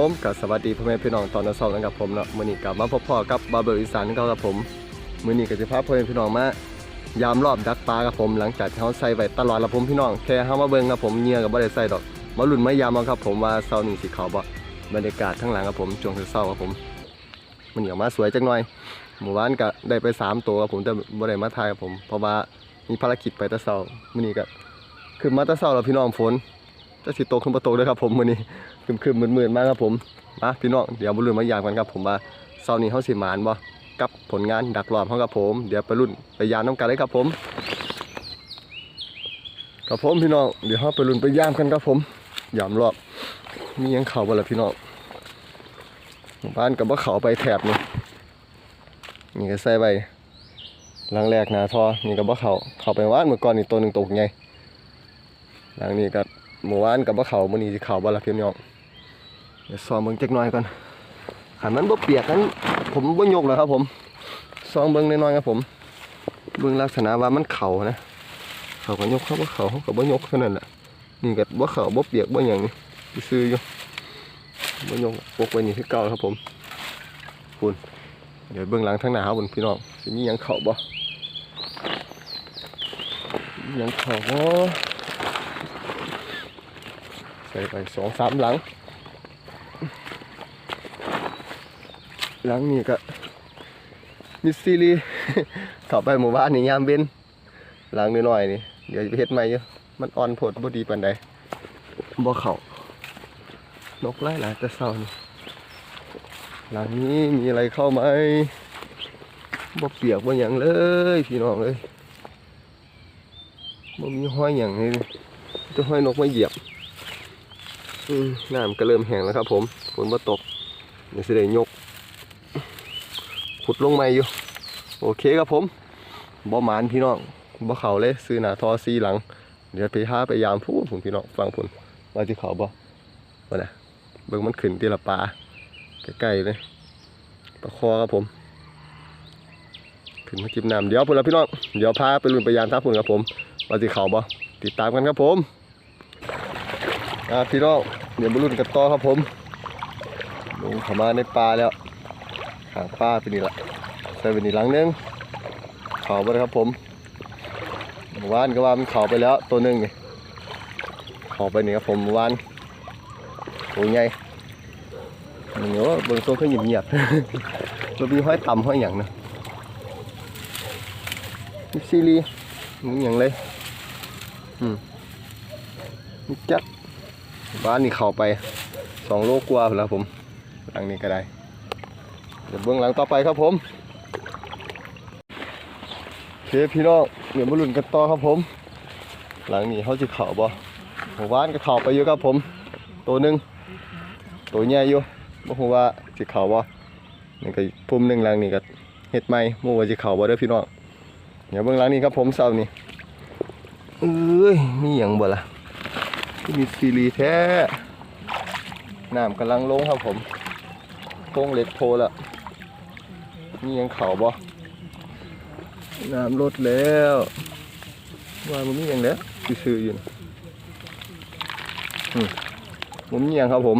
ผมกับสวัสดีพ่อแม่พี่น้องตอนเช้านะครับผมเนาะมือนี้กลับมาพบพ่อกับบาเบอร์อีสานเขาครับผมมือนี้ก็จะพาพ่อแม่พี่น้องมายามรอบดักปลาครับผมหลังจากที่เขาใส่ไว้ตลอดแล้วผมพี่น้องแค่เฮามาเบิ่งครับผมเงื่อก็บ่ได้ใส่ดอกมาลุ้นมายามเอาครับผมว่าเช้านี้สิเขาบ่บรรยากาศทั้งหลังครับผมช่วงเช้าครับผมมันออกมาสวยจังหน่อยหมู่บ้านก็ได้ไปสามตัวครับผมแต่บ่ได้มาถ่ายครับผมเพราะว่ามีภารกิจไปต่เช้ามือนี้ก็ขึ้นมาต่เช้าแล้วพี่น้องฝนจะสิตขึ้นบ่ตกเด้อครับผมมือนี้ คืมๆมืดๆมากครับผมมาพี่น้องเดี๋ยวมาลุ้นมายามกันครับผมว่าเสาร์นี้เฮาสิหมานบ่กับผลงานดักรอบเฮาครับผม เดี๋ยวไปลุ้นไปยามน้ำกันเลยครับผมครับผมพี่น้องเดี๋ยวเฮาไปลุ้นไปยามกันครับผมยามรอบมียังเข้าบ่ละพี่น้องหมู่บ้านก็บ่เขาไปแถบนี่นี่ก็ใส่ไว้หลังแรกนาทอนี่ก็บ่เข้าเขาไปว่านเมื่อก่อนนี่ตัวหนึ่งตกใหญ่หลังนี้ก็หมู่บ้านกับว่าเขามื้อนี้สิเขาบ่ละพี่น้อง ดี๋ยวซ้อมเบิ่งจักหน่อยก่อนขันมันบ่เปียกนั้นผมบ่ยกแล้วครับผมซอมเบิ่งน้อยๆครับผม เบิ่งลักษณะว่ามันเข่านะ เข่าก็ยกเขาบ่เข่าเขาก็บ่ยกเท่านั้นแหละนี่ก็บ่เข่าบ่เปียกบ่หยังนี่ซื่ออยู่บ่ยกปกไว้นี่คือเก่าครับผมคุณเดี๋ยวเบิ่งหลังทางหน้าครับคุณพี่น้องสิมียังเข้าบ่ยังเข้าบ่ใส่ไปสองสามหลัง หลังนี้ก็มิสซิลีเข้าไปหมู่บ้านนี่ยามเว้นหลังน้อยๆนี่เดี๋ยวเฮ็ดใหม่อยู่มันอ่อนโพดบ่ดีปานใดบ่เข้านกไล่หลายแต่เช้านี่หลังนี้มีอะไรเข้าไหมบ่เปียกบ่หยังเลยพี่น้องเอ้ยบ่มีห้อยหยังเลยจะห้อยนกมาเหยียบน้ำก็เริ่มแห้งแล้วครับผมฝนมาตกเดี๋ยวสิได้ยก ขุดลงใหม่อยู่ โอเคครับผมบ่หมานพี่น้องบ่เขาเลยซื้อหนาทอซีหลัง เดี๋ยวไปหาไปยามพูดผมพี่น้องฟังผลว่าที่เขาบ่ว่าน่ะเบิ่งมันขึ้นทีละปลาใกล้ๆเลยปลาคอครับผมขึ้นมาจิบน้ำเดี๋ยวพุ่นละพี่น้องเดี๋ยวพาไปลุนไปยามทับพุ่นครับผมว่าที่เขาบ่ติดตามกันครับผมอ่าพี่น้องเดี๋ยวมาลุ้นกันต่อครับผมลงเข้ามาในป่าแล้ว หางป่าเป็นนี่ละใส่เป็นนี่หลังนึงเขาไปเลยครับผมเมื่อวานก็ว่ามันเขาไปแล้วตัวหนึงนี่เขาไปนี่ครับผมเมื่อวานโอ้ยใหญ่เหนียวเบิ่งโซ่ขึ้นเงียบๆตัวมีห้อยต่ำห้อยหยังนะมิซิลีมึงหยังเลยอืมมิจักบ้านนี่เข้าไปสองโลกว่าแล้วผมหลังนี้ก็ได้ เดี๋ยวเบื้องหลังต่อไปครับผมเคพี่น้องเดี๋ยวมาลุ้นกันต่อครับผม หลังนี้เขาจะเข่าบ่หมู่บ้านก็เข่าไปอยู่ครับผม ตัวหนึ่งตัวใหญ่อยู่บ่ฮู้ว่าสิเข่าบ่นี่ก็พุ่มหนึ่งหลังนี้ก็เฮ็ดใหม่บ่ว่าสิเข่าบ่เด้อพี่น้องเดี๋ยวเบื้องหลังนี้ครับผมเช้านี้เอ้ยมีหยังบ่ล่ะที่มีซีรีแท้น้ำกำลังลงครับผมโค้งเล็กโพละ นี่ยังเขาบ่น้ำลดแล้วว่ามันมีอย่างเนี้ยซื่ออยู่นะอืมผมมีอย่างครับผม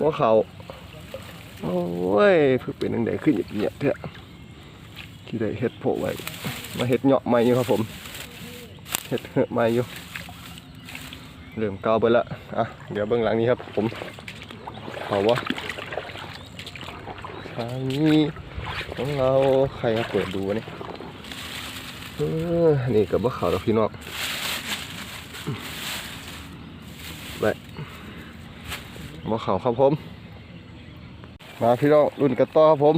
บ่เขาโอ้ยเพิ่งเป็นนังไดขึ้นเหยียเถอะที่ได้เฮ็ดโผล่ไว้ มาเฮ็ดเหาะใหม่อยู่ครับผมเฮ็ดเหอะใหม่อยู่เริ่มเกาไปละอะเดี๋ยวเบื้องหลังนี้ครับผมเขาวะ ทางนี้ของเราใครเปิดดูวะนี่เออนี่กับว่าเขาดอกพี่น้องไปว่าเขาครับผม มาพี่น้องรุ่นกระต้อครับผม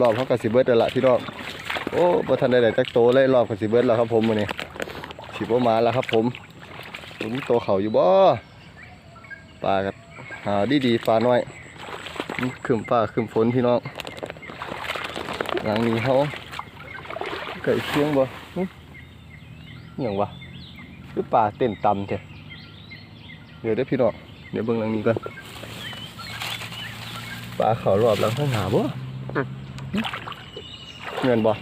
รอบเขากับสิเบิร์ดแล้วล่ะพี่น้องโอ้ประทันได้จักโตเลยรอบกับสิเบิร์ดแล้วครับผมวันนี้สิบมาแล้วครับผมตัวนี้ตัวเขาอยู่บ่ปลากับหาดีดีๆปลาน้อย ขึ้นปลาขึ้นฝนพี่น้องหลังนี้เขาไก่เชียงบ่หึอหย่างวะคือปลาเต้นต่ำเถอะเดี๋ยวได้อพี่น้องเดี๋ยวเบิ่งหลังนี้ก่อนปลาเขารอบหลังข้างหาบ่หึเงินบ่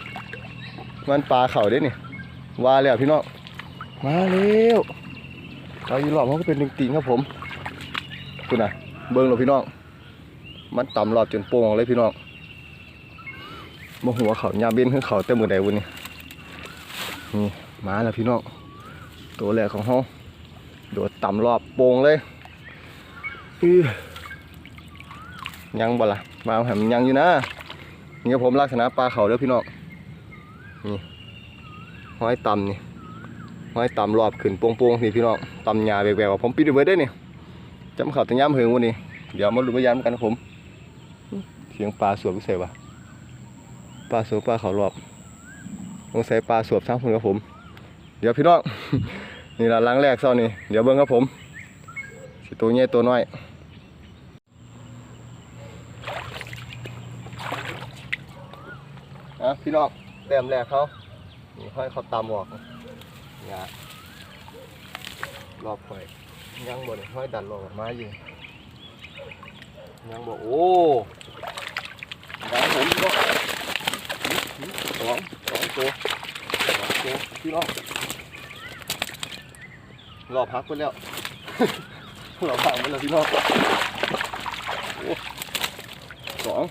มันปลาเขาเด้นี่ว่าแล้วพี่น้องมาแล้วเราอยู่รอบมันก็เป็นหนึ่งตีนครับผมคุณน่ะ เบิ้งเลยพี่น้อง มันต่ำรอบจนโป่งเลยพี่น้องมาหัวเขายาเบนขึ้นเขาเต็มมือใดวันนี้นี่มาแล้วพี่น้องตัวแรกของเฮาโดดต่ำรอบโป่งเลยยังบ่ละมาแหมยังอยู่นะนี่ผมลักษณะปลาเขาเด้อพี่น้องนี่ห้อยต่ำนี่ห้อยต่ำรอบขึ้นโป่งๆนี่พี่น้องต่ำหญ้าแบกๆผมปิดไว้ได้อนี่จำเขาตัย่ำเหิงวันนี้เดี๋ยวมาลุ้นพยานกันครับผม สียงปลาสวบพิเศษวะปลาสวบปลาเขารอบต้องใส่ปลาสวบทั้งคนครับผม เดี๋ยวพี่น้อง นี่ละล้างแรกเศร้านี่เดี๋ยวเบิ้งครับผมสิตัวใหญ่ตัวน้อยอะพี่น้องแต้มแรกเขานี่ค่อยเขาตำออกนี่ฮะรอบข่อยยังบ่เนี่ยค่อยดันรอบอกมาอยู่ยังบอกโอ้ ยังผมก็สองสองตัวสองตัวพี่น้องรอพักไปแล้วรอพักไปแล้วพี่น้องสอง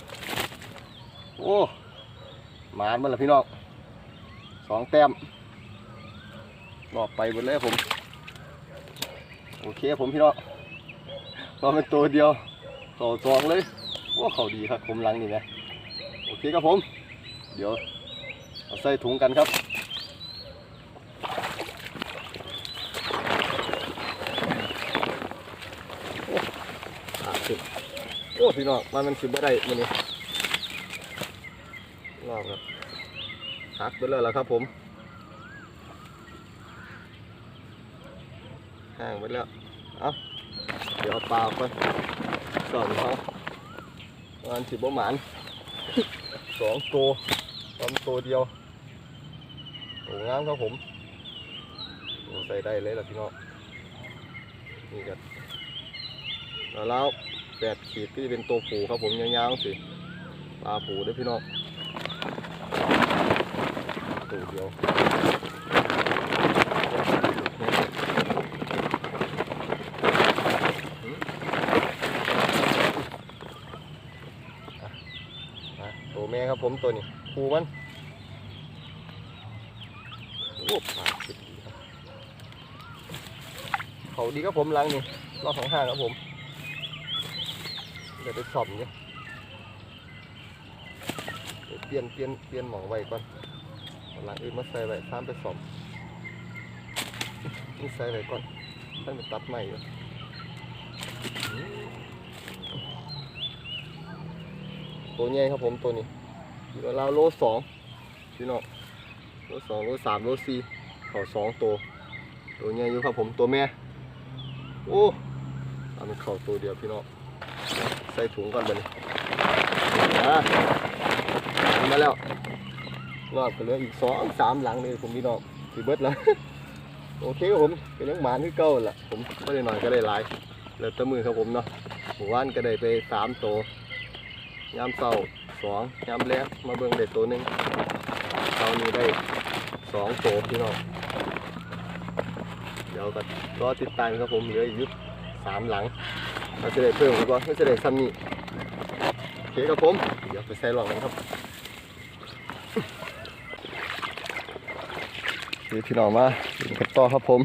โอ้หมานมาแล้วพี่น้องสองแต้มรอบไปหมดเลยผม โอเคผมพี่น้องรอเป็นตัวเดียวเขาจองเลยว่าเขาดีครับผมหลังนี่นะ เคครับผม เดี๋ยวเอาใส่ถุงกันครับโอ้ขาดขึ้นโอ้พี่น้องมันมันขึ้นไม่ได้มันนี่รอบครับหักไปเลยแล้วครับผมห่างไปแล้วเอาเดี๋ยวเอาปลาไปสองเขาประมาณสิบประมาณ สองตัวตอนตัวเดียวโอ้งามครับผมโอ้ใส่ได้เลยล่ะพี่น้องนี่กันแล้วแปดขีดที่เป็นตัวผูครับผมยาวๆสิปลาผูด้วยพี่น้องตัวเดียวอะตัวแม่ ครับผมตัวนี้ผูมันโอ้ปลาติดดีครับเขาดีครับผมลังนี่รอบของห้างครับผมเดี๋ยวไปส่อมเนี่ยเปลี่ยนเปลี่ยนเปลี่ยนหมองไว้ก่อนเอาหลังอื่นมาใส่ไว้ตามไปส่อมนี่ใส่ไว้ก่อนท่านไปตัดใหม่อยู่ตัวใหญ่ครับผมตัวนี้ อยู่ราโลสองพี่น้องโลสองโลสามโลสี่เขาสองตัวตัวใหญ่อยู่ครับผมตัวแม่โอ้ทำเป็นเข่าตัวเดียวพี่น้องใส่ถุงก่อนเลยอ่มาแล้วรอบก็เหลืออีกสองสามหลังเลยผมพี่น้องสีเบิดแล้วโอเคครับผมเป็นเรื่องหมานที่เก่าแหละผมไม่ได้หน่อยก็ได้หลายเหลือแตะมือครับผมเนาะหมู่บ้านก็ได้ไปสามตัวยามเสา สองยามแรกมาเบิ่งได้ตัวหนึ่งเสาวนี้ได้สองตัวพี่น้องเดี๋ยวก็รอติดตามครับผมเหลืออีกยุสามหลังเราจะได้เพิ่มหรือเปล่าเราจะได้ซ้ำนี่โอเคครับผมเดี๋ยวไปใส่หลอกกันครับนี่พี่น้องมาดูกันต่อครับผม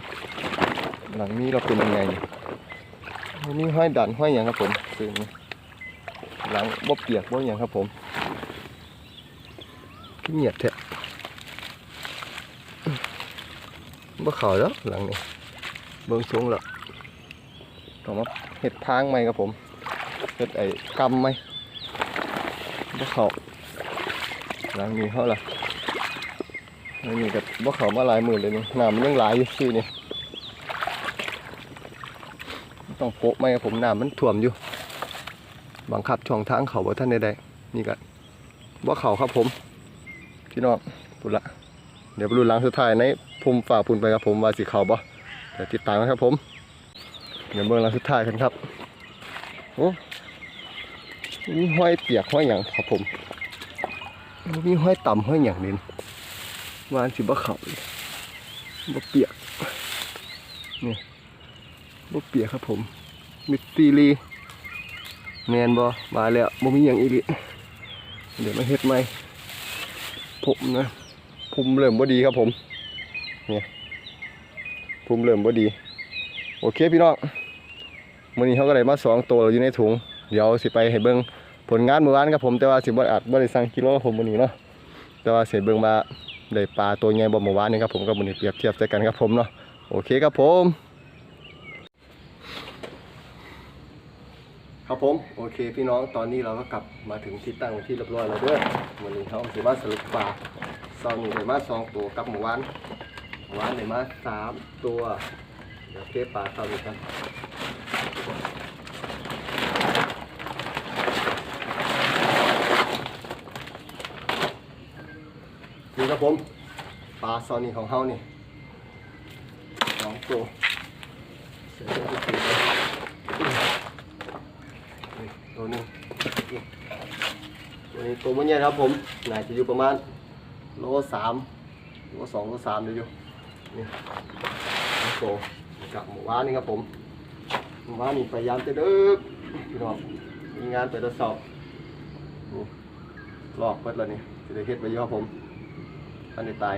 หลังนี้เราเป็นยังไงนี่นี่ห้อยดันห้อยอย่างครับผมซึ่งหลังบ่เปียกบ่อย่างครับผม เงียบแท้บ่เข่าแล้วหลังนี้เบิ่งสูงแล้วต้องมาเห็ดทางใหม่ครับผมเห็ดไอ้กำไหมบ่เข่าหลังนี้เขาล่ะอันนี้กับบ่เข่ามาหลายหมื่นเลยนี่น้ำมันยังหลายอยู่ซื่อนี่ต้องโปะไหมครับผมน้ำมันท่วมอยู่บังคับช่องทางเขาว่าท่านใดๆนี่ก็ว่าเขาครับผม พี่น้องปุ่นละเดี๋ยวไปดูหลังสุดท้ายในภูมิฝ่าปุ่นไปครับผมว่าสีขาวบ่เดี๋ยวติดตามนะครับผม เดี๋ยวเบิ่งหลังสุดท้ายกันครับโอ้มีห้อยเปียกห้อยอย่างครับผมมีห้อยต่ำห้อยอย่างนี้วานสิบ่เขาเลยบ่เปียกนี่บ่เปียกครับผมมิตรีลีแมนบ่มาแล้วบ่มีหยังอีกเดี๋ยวมาเฮ็ดใหม่ ผมนะภูมิเริ่มบ่ดีครับผมเนี่ยภูมิเริ่มบ่ดี โอเคพี่น้องมื้อนี้เขาก็ได้มาสองตัวอยู่ในถุง เดี๋ยวสิไปให้เบิงผลงานเมื่อวานครับผมแต่ว่าสิบ่อาจบ่ได้สั่งกิโลครับผมมื้อนี้เนาะแต่ว่าเสิเบิงว่าได้ปลาตัวใหญ่บ่เมื่อวานนี้ครับผมกับมื้อนเปรียบเทียบใส่กันครับผมเนาะโอเคครับผม ครับผมโอเคพี่น้องตอนนี้เราก็กลับมาถึงที่ตั้งที่เรียบร้อยแล้วเด้อวันนี้เขาสิมาสรุปปลาซองนี้ได้มาสองตัวกับหมูหวานหมูหวานได้มาสามตัวเดี๋ยวเทปลาเท่านี้กันนี่ครับผมปลาซอนนี้ของเฮานี่สองตัวเสร็จแล้วก็ปิดเลย นี่ ตัวนึงตัวนี้ตัวมันใหญ่ครับผมน่าจะอยู่ประมาณโลสามโลสองโลสามเดี๋ยวอยู่นี่สองตัวกับหมู่บ้านนี่ครับผมหมู่บ้านนี่พยายามจะดึกพี่น้องมีงานไปทดสอบลอกเปิดแล้วนี่จะได้เฮ็ดไปเยอะผมอันนี้ตาย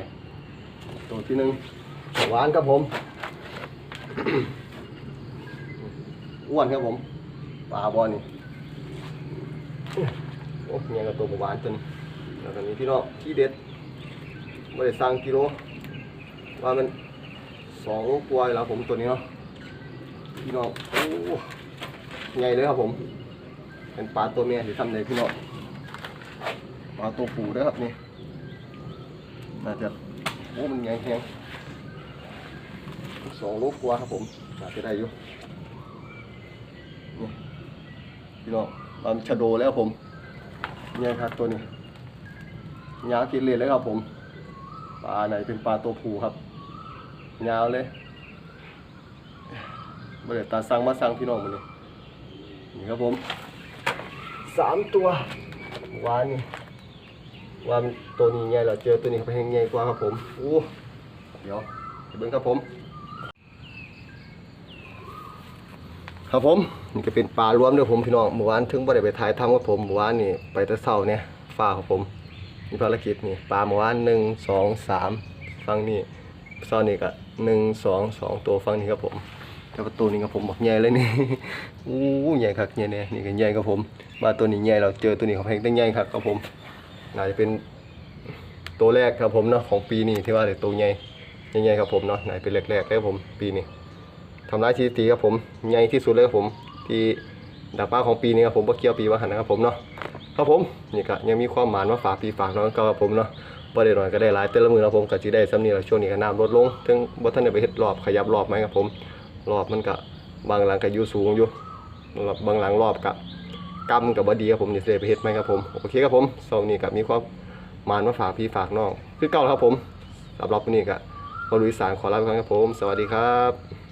ตัวที่หนึ่งหมู่บ้านครับผมอ้วนครับผมปลาบอลนี่ โอ้ยังกับตัวหวานจนแล้วก็มีพี่น้องที่เด็ดไม่ได้สั่งกิโลว่ามันสองกว่าแล้วผมตัวนี้เนาะพี่น้องโอ้ใหญ่เลยครับผม เป็นปลาตัวเมียที่ทำในพี่น้องปลาตัวปูด้วยครับนี่น่าจะโอ้มันใหญ่แข็งสองโลกว่าครับผมน่าจะได้อยู่พี่น้อง มันชะโดแล้วผมเนี่ยครับตัวนี้ยาวกินเลยเลยครับผมปลาไหนเป็นปลาตัวผูครับยาวเลยเมื่อตาสั่งมาสั่งพี่น้องมาเลยนี่ครับผมสามตัววานนี่วานตัวนี้ใหญ่เราเจอตัวนี้เขาไปแหงใหญ่กว่าครับผมโอ้เดี๋ยวเบิ่งครับผม ครับผมนี่ก็เป็นปลารวมด้วยผมพี่น้องเมื่อวานถึงบ่ได้ไปถ่ายทำกับผมเมื่อวานนี่ไปแต่เช้าเนี่ยฟ้าครับผมมีภารกิจนี่ปลาเมื่อวานหนึ่งสองสามฟังนี่เช้านี่ก็หนึ่งสองสองตัวฟังนี่ครับผมแต่ประตูนี่ครับผมบอกใหญ่เลยนี่อู้ใหญ่ครับใหญ่เนี่ยนี่ก็ใหญ่ครับผมมาตัวนี้ใหญ่เราเจอตัวนี้เขาแพงตั้งใหญ่ครับครับผมน่าจะเป็นตัวแรกครับผมเนาะของปีนี้ที่ว่าได้ตัวใหญ่ใหญ่ครับผมเนาะน่าจะเป็นแรกๆเลยครับผมปีนี้ ทำร้ายสถิติครับผมใหญ่ที่สุดเลยครับผมที่ดักปลาของปีนี้ครับผมว่เกี่ยวปีว่าหันนะครับผมเนาะครับผมนี่ก็ยังมีความหมายมาฝากพี่ฝากน้องก็ครับผมเนาะบ่ได้หน่อยก็ได้หลายแต่ละมือครับผมก็สิได้ซ้ำนี้แล้วช่วงนี้ก็น้ำลดลงถึงบ่ทันได้ไปเฮ็ดรอบขยับรอบไหมครับผมรอบมันก็บางหลังก็อยู่สูงอยู่รอบบางหลังรอบก็กำกับบดีครับผมนี่สิได้ไปเฮ็ดไหมครับผมโอเคครับผมเช้านี้ก็มีความหมายมาฝากพี่ฝากน้องคือเก่าครับผมสำหรับวันนี้ก็บริษัทขอลาไปก่อนครับผม สวัสดีครับ